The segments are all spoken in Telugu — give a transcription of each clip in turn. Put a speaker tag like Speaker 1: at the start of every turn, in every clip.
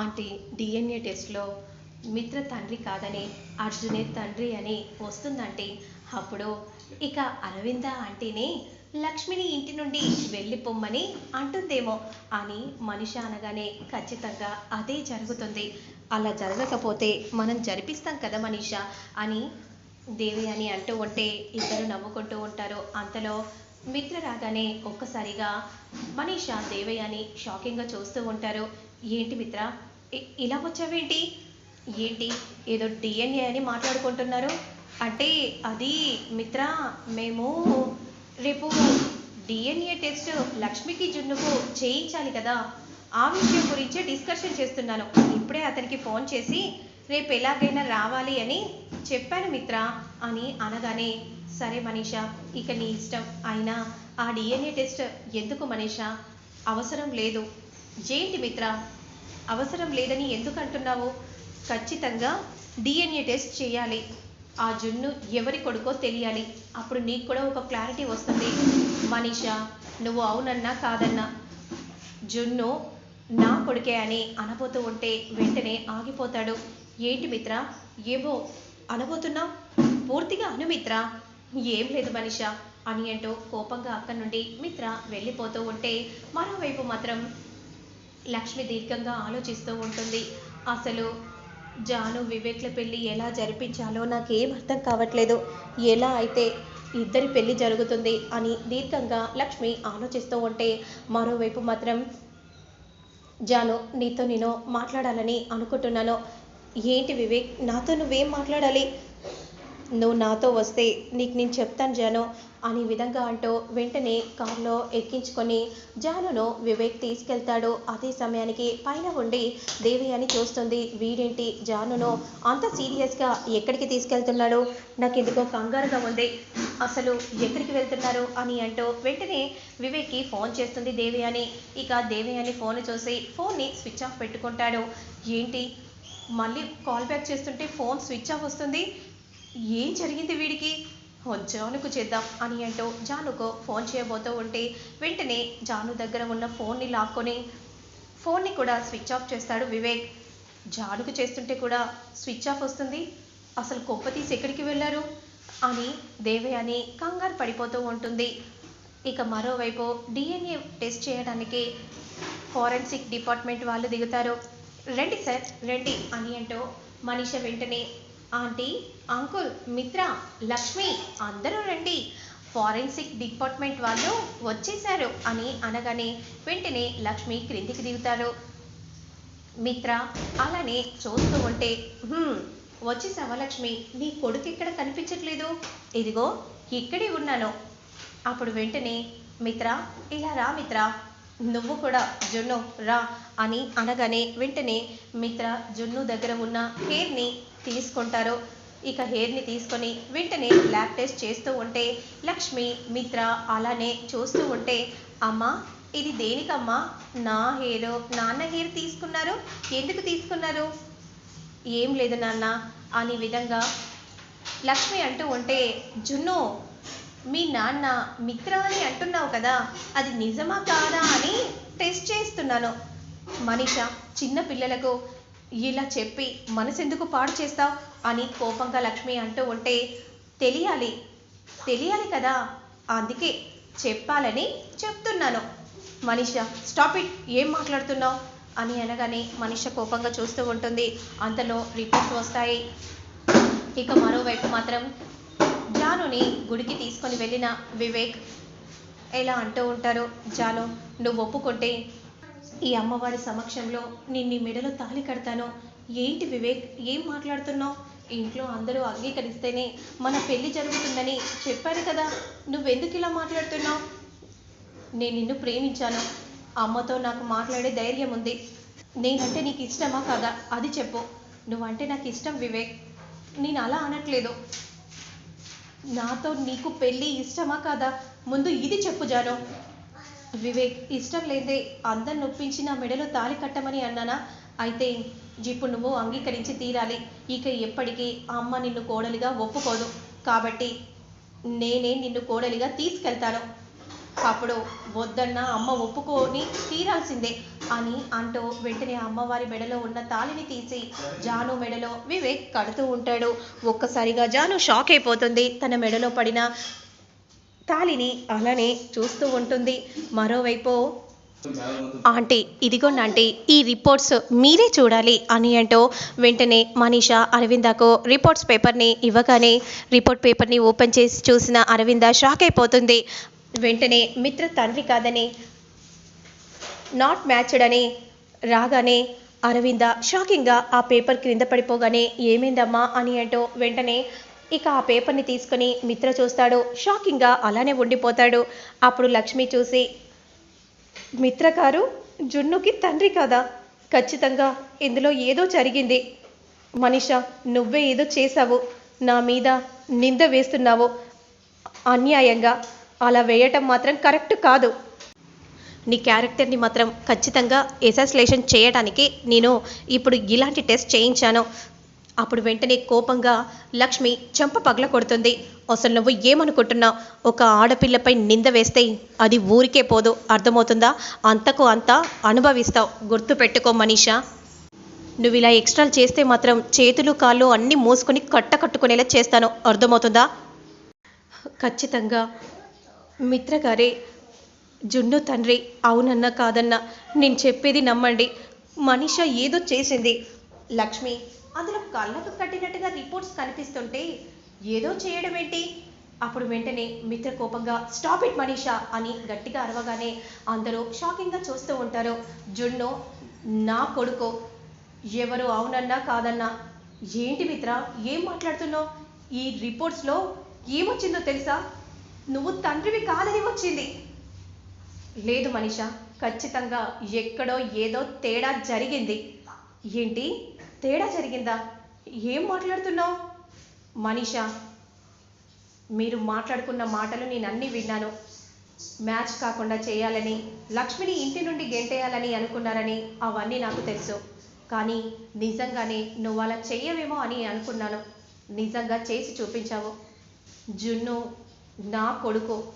Speaker 1: ఆంటీ డిఎన్ఏ టెస్ట్లో మిత్ర తండ్రి కాదని అర్జునే తండ్రి అని వస్తుందంటే అప్పుడు ఇక అరవింద ఆంటీని లక్ష్మిని ఇంటి నుండి వెళ్ళిపోమ్మని అంటుందేమో అని మనిషి అనగానే ఖచ్చితంగా అదే జరుగుతుంది. అలా జరగకపోతే మనం జరిపిస్తాం కదా మనీష అని దేవి అని అంటూ ఉంటే ఇద్దరు నవ్వుకుంటూ ఉంటారు. అంతలో మిత్ర రాగానే ఒక్కసారిగా మనీష దేవయ్య అని షాకింగ్గా చూస్తూ ఉంటారు. ఏంటి మిత్ర? ఇలా వచ్చావేంటి? ఏంటి? ఏదో డిఎన్ఏ అని మాట్లాడుకుంటున్నారు. అంటే అది మిత్ర మేము రేపు డిఎన్ఏ టెస్ట్ లక్ష్మికి జున్నుకు చేయించాలి కదా. ఆ విషయం గురించి డిస్కషన్ చేస్తున్నాను. ఇప్పుడే అతనికి ఫోన్ చేసి రేపు ఎలాగైనా రావాలి అని చెప్పాను మిత్ర అని అనగానే సరే మనీషా ఇక నీ ఇష్టం. అయినా ఆ డిఎన్ఏ టెస్ట్ ఎందుకు మనీషా? అవసరం లేదు. ఏంటి మిత్ర అవసరం లేదని ఎందుకు అంటున్నావు ఖచ్చితంగా డిఎన్ఏ టెస్ట్ చేయాలి. ఆ జున్ను ఎవరి కొడుకో తెలియాలి. అప్పుడు నీకు కూడా ఒక క్లారిటీ వస్తుంది. మనీషా నువ్వు అవునన్నా కాదన్నా. జున్ను నా కొడుకే అని అనబోతూ ఉంటే వెంటనే ఆగిపోతాడు. ఏంటి మిత్ర? ఏమో అనబోతున్నావు? పూర్తిగా అను మిత్ర. ఏం లేదు మనిషా అని అంటూ కోపంగా అక్కడి నుండి మిత్ర వెళ్ళిపోతూ ఉంటే మరోవైపు మాత్రం లక్ష్మి దీర్ఘంగా ఆలోచిస్తూ ఉంటుంది. అసలు జాను వివేక్ల పెళ్ళి ఎలా జరిపించాలో నాకేం అర్థం కావట్లేదు. ఎలా అయితే ఇద్దరి పెళ్ళి జరుగుతుంది అని దీర్ఘంగా లక్ష్మి ఆలోచిస్తూ ఉంటే మరోవైపు మాత్రం జాను నీతో నేను మాట్లాడాలని అనుకుంటున్నాను. ఏంటి వివేక్? నాతో నువ్వేం మాట్లాడాలి? నువ్వు నాతో వస్తే నీకు నేను చెప్తాను జాను అనే విధంగా అంటూ వెంటనే కారులో ఎక్కించుకొని జానును వివేక్ తీసుకెళ్తాడు. అదే సమయానికి పైన ఉండి దేవి అని చూస్తుంది. వీడేంటి? జానును అంత సీరియస్గా ఎక్కడికి తీసుకెళ్తున్నాడు? నాకు ఎందుకో కంగారుగా ఉంది. అసలు ఎక్కడికి వెళ్తున్నారు అని అంటూ వెంటనే వివేక్కి ఫోన్ చేస్తుంది దేవి అని. ఇక దేవి అని ఫోన్ చూసి ఫోన్ని స్విచ్ ఆఫ్ పెట్టుకుంటాడు. ఏంటి? మళ్ళీ కాల్ బ్యాక్ చేస్తుంటే ఫోన్ స్విచ్ ఆఫ్ వస్తుంది? ఏం జరిగింది వీడికి? జానుకు చేద్దాం అని అంటూ జానుకు ఫోన్ చేయబోతూ ఉంటే వెంటనే జాను దగ్గర ఉన్న ఫోన్ని లాక్కొని ఫోన్ని కూడా స్విచ్ ఆఫ్ చేస్తాడు వివేక్. జానుకు చేస్తుంటే కూడా స్విచ్ ఆఫ్ వస్తుంది. అసలు కొప్ప తీసి ఎక్కడికి వెళ్ళారు? అని దేవయాని కంగారు పడిపోతూ ఉంటుంది. ఇక మరోవైపు డిఎన్ఏ టెస్ట్ చేయడానికి ఫారెన్సిక్ డిపార్ట్మెంట్ వాళ్ళు దిగుతారు. రండి సార్ రండి అని అంటూ మనిష వెంటనే ఆంటీ అంకుల్ మిత్ర లక్ష్మి అందరూ రండి. ఫారెన్సిక్ డిపార్ట్మెంట్ వాళ్ళు వచ్చేశారు అని అనగానే వెంటనే లక్ష్మి క్రిందికి దిగుతారు. మిత్ర అలానే చూస్తూ ఉంటే వచ్చేసావా లక్ష్మి? నీ కొడుకు ఇక్కడ కనిపించట్లేదు. ఇదిగో ఇక్కడే ఉన్నాను. అప్పుడు వెంటనే మిత్ర ఇలా రా మిత్ర. నువ్వు కూడా జున్ను రా అని అనగానే వెంటనే మిత్ర జున్ను దగ్గర ఉన్న హెయిర్ని తీసుకుంటారు. ఇక హెయిర్ని తీసుకొని వెంటనే ల్యాబ్ టెస్ట్ చేస్తూ ఉంటే లక్ష్మి మిత్ర అలానే చూస్తూ ఉంటే అమ్మా ఇది దేనికమ్మా? నా హెయిర్ నాన్న హెయిర్ తీసుకున్నారు. ఎందుకు తీసుకున్నారు? ఏం లేదు నాన్న అనే విధంగా లక్ష్మి అంటూ ఉంటే జున్ను మీ నాన్న మిత్ర అని అంటున్నావు కదా అది నిజమా కాదా అని టెస్ట్ చేస్తున్నాను. మనిష చిన్న పిల్లలకు ఇలా చెప్పి మనసెందుకు పాడు చేస్తావు? అని కోపంగా లక్ష్మి అంటూ ఉంటే తెలియాలి తెలియాలి కదా. అందుకే చెప్పాలని చెప్తున్నాను. మనిష స్టాప్ ఇట్. ఏం మాట్లాడుతున్నావు? అని అనగానే మనిష కోపంగా చూస్తూ ఉంటుంది. అంతలో రిపోర్ట్స్ వస్తాయి. ఇక మరోవైపు మాత్రం జానుని గుడికి తీసుకొని వెళ్ళిన వివేక్ ఎలా అంటూ ఉంటారు? జాను నువ్వు ఒప్పుకుంటే ఈ అమ్మవారి సమక్షంలో నిన్ని మెడలో తాళి కడతాను. ఏంటి వివేక్? ఏం మాట్లాడుతున్నావు? ఇంట్లో అందరూ అంగీకరిస్తేనే మన పెళ్ళి జరుగుతుందని చెప్పారు కదా. నువ్వెందుకు ఇలా మాట్లాడుతున్నావు? నేను నిన్ను ప్రేమించాను. అమ్మతో నాకు మాట్లాడే ధైర్యం ఉంది. నేనంటే నీకు ఇష్టమా కదా? అది చెప్పు. నువ్వంటే నాకు ఇష్టం వివేక్. నేను అలా అనట్లేదు. నాతో నీకు పెళ్ళి ఇష్టమా కాదా? ముందు ఇది చెప్పు జాను. వివేక్ ఇష్టం లేదే. అందరు నొప్పించి నా మెడలో తాళి కట్టమని అన్నానా? అయితే ఇప్పుడు నువ్వు అంగీకరించి తీరాలి. ఇక ఎప్పటికీ అమ్మ నిన్ను కోడలిగా ఒప్పుకోదు. కాబట్టి నేనే నిన్ను కోడలిగా తీసుకెళ్తాను. అప్పుడు వద్దన్న అమ్మ ఒప్పుకొని తీరాల్సిందే అని అంటూ వెంటనే అమ్మవారి మెడలో ఉన్న తాళిని తీసి జాను మెడలో వివేక్ కడుతూ ఉంటాడు. ఒక్కసారిగా జాను షాక్ అయిపోతుంది. తన మెడలో పడిన తాళిని అలానే చూస్తూ ఉంటుంది. మరోవైపు ఆంటీ ఇదిగోండి ఆంటీ ఈ రిపోర్ట్స్ మీరే చూడాలి అని అంటూ వెంటనే మనీషా అరవిందకు రిపోర్ట్స్ పేపర్ని ఇవ్వగానే రిపోర్ట్ పేపర్ని ఓపెన్ చేసి చూసిన అరవింద షాక్ అయిపోతుంది. వెంటనే మిత్ర తండ్రి కాదని నాట్ మ్యాచ్డ్ అని రాగానే అరవింద షాకింగ్గా ఆ పేపర్ క్రింద పడిపోగానే ఏమైందమ్మా? అని అంటూ వెంటనే ఇక ఆ పేపర్ని తీసుకొని మిత్ర చూస్తాడు. షాకింగ్గా అలానే ఉండిపోతాడు. అప్పుడు లక్ష్మి చూసి మిత్ర గారు జున్నుకి తండ్రి కదా? ఖచ్చితంగా ఇందులో ఏదో జరిగింది. మనిషా నువ్వే ఏదో చేశావు. నా మీద నింద వేస్తున్నావు. అన్యాయంగా. అలా వేయటం మాత్రం కరెక్ట్ కాదు. నీ క్యారెక్టర్ని మాత్రం ఖచ్చితంగా ఎసాసిలేషన్ చేయడానికి నేను ఇప్పుడు ఇలాంటి టెస్ట్ చేయించాను. అప్పుడు వెంటనే కోపంగా లక్ష్మి చెంప పగల కొడుతుంది. అసలు నువ్వు ఏమనుకుంటున్నావు ఒక ఆడపిల్లపై నింద వేస్తే అది ఊరికే పోదు. అర్థమవుతుందా? అంతకు అంత అనుభవిస్తావు. గుర్తు పెట్టుకో మనీషా. నువ్వు ఇలా ఎక్స్ట్రాలు చేస్తే మాత్రం చేతులు కాళ్ళు అన్నీ మూసుకొని కట్ట కట్టుకునేలా చేస్తాను. అర్థమవుతుందా? ఖచ్చితంగా. మిత్రగారే జున్ను తండ్రి అవునన్నా కాదన్నా. నేను చెప్పేది నమ్మండి. మనిష ఏదో చేసింది. లక్ష్మి అందులో కళ్ళకు కట్టినట్టుగా రిపోర్ట్స్ కనిపిస్తుంటే ఏదో చేయడం ఏంటి? అప్పుడు వెంటనే మిత్ర కోపంగా స్టాప్ ఇట్ మనీషా అని గట్టిగా అరవగానే అందరూ షాకింగ్గా చూస్తూ ఉంటారు. జున్ను నా కొడుకు ఎవరు అవునన్నా కాదన్నా ఏంటి మిత్ర ఏం మాట్లాడుతున్నావు? ఈ రిపోర్ట్స్లో ఏమొచ్చిందో తెలుసా? నువ్వు తండ్రివి కాదని వచ్చింది. లేదు మనిషా ఖచ్చితంగా ఎక్కడో ఏదో తేడా జరిగింది. ఏంటి? తేడా జరిగిందా? ఏం మాట్లాడుతున్నావు? మనీషా మీరు మాట్లాడుకున్న మాటలు నేను అన్నీ విన్నాను. మ్యాచ్ కాకుండా చేయాలని లక్ష్మిని ఇంటి నుండి గెంటేయాలని అనుకున్నారని అవన్నీ నాకు తెలుసు. కానీ నిజంగానే నువ్వు అలా చెయ్యవేమో అని అనుకున్నాను. నిజంగా చేసి చూపించావు. జున్ను నా కొడుకు.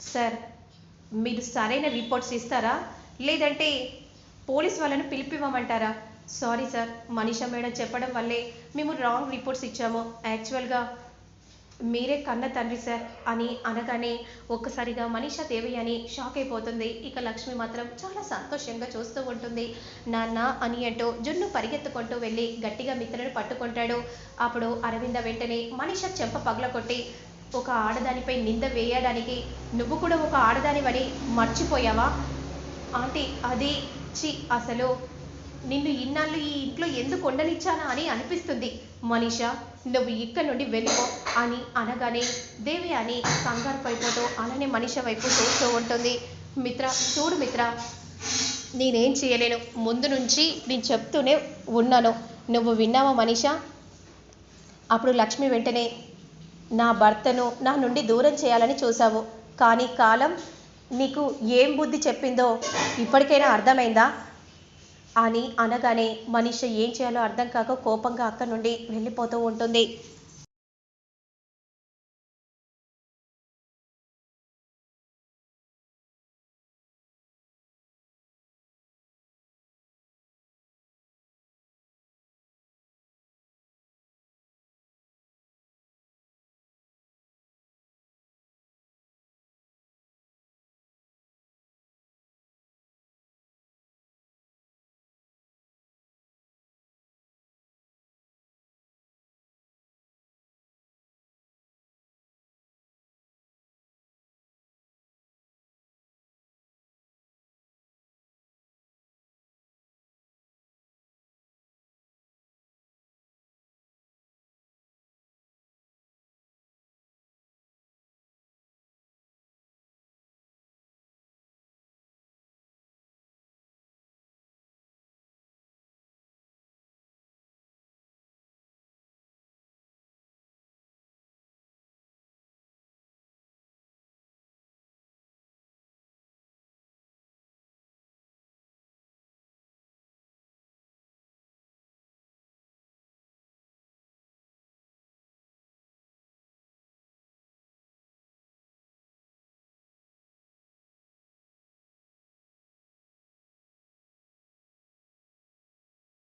Speaker 1: సార్ మీరు సరైన రిపోర్ట్స్ ఇస్తారా? లేదంటే పోలీస్ వాళ్ళను పిలిపివ్వమంటారా? సారీ సార్ మనీషా మేడం చెప్పడం వల్లే మేము రాంగ్ రిపోర్ట్స్ ఇచ్చాము. యాక్చువల్గా మీరే కన్న తండ్రి సార్ అని అనగానే ఒక్కసారిగా మనీషా దేవి అని షాక్ అయిపోతుంది. ఇక లక్ష్మి మాత్రం చాలా సంతోషంగా చూస్తూ ఉంటుంది. నాన్న అని అంటూ జున్ను పరిగెత్తుకుంటూ వెళ్ళి గట్టిగా మిత్రుడు పట్టుకుంటాడు. అప్పుడు అరవింద వెంటనే మనీషా చెంప పగలకొట్టి ఒక ఆడదానిపై నింద వేయడానికి నువ్వు కూడా ఒక ఆడదానివని మర్చిపోయావా? ఆంటీ అది చి అసలు నిన్ను ఇన్నాళ్ళు ఈ ఇంట్లో ఎందుకు ఉండనిచ్చానా అని అనిపిస్తుంది. మనీషా నువ్వు ఇక్కడ నుండి వెళ్ళిపో అని అనగానే దేవి అని కంగారు పడిపోతూ అలానే మనిష వైపు చూస్తూ ఉంటుంది. మిత్ర చూడు మిత్ర నేనేం చేయలేను. ముందు నుంచి నేను చెప్తూనే ఉన్నాను. నువ్వు విన్నావా మనిష? అప్పుడు లక్ష్మి వెంటనే నా భర్తను నా నుండి దూరం చేయాలని చూసావు కానీ కాలం నీకు ఏం బుద్ధి చెప్పిందో ఇప్పటికైనా అర్థమైందా? అని అనగానే మనిషి ఏం చేయాలో అర్థం కాక కోపంగా అక్కడి నుండి వెళ్ళిపోతూ ఉంటుంది.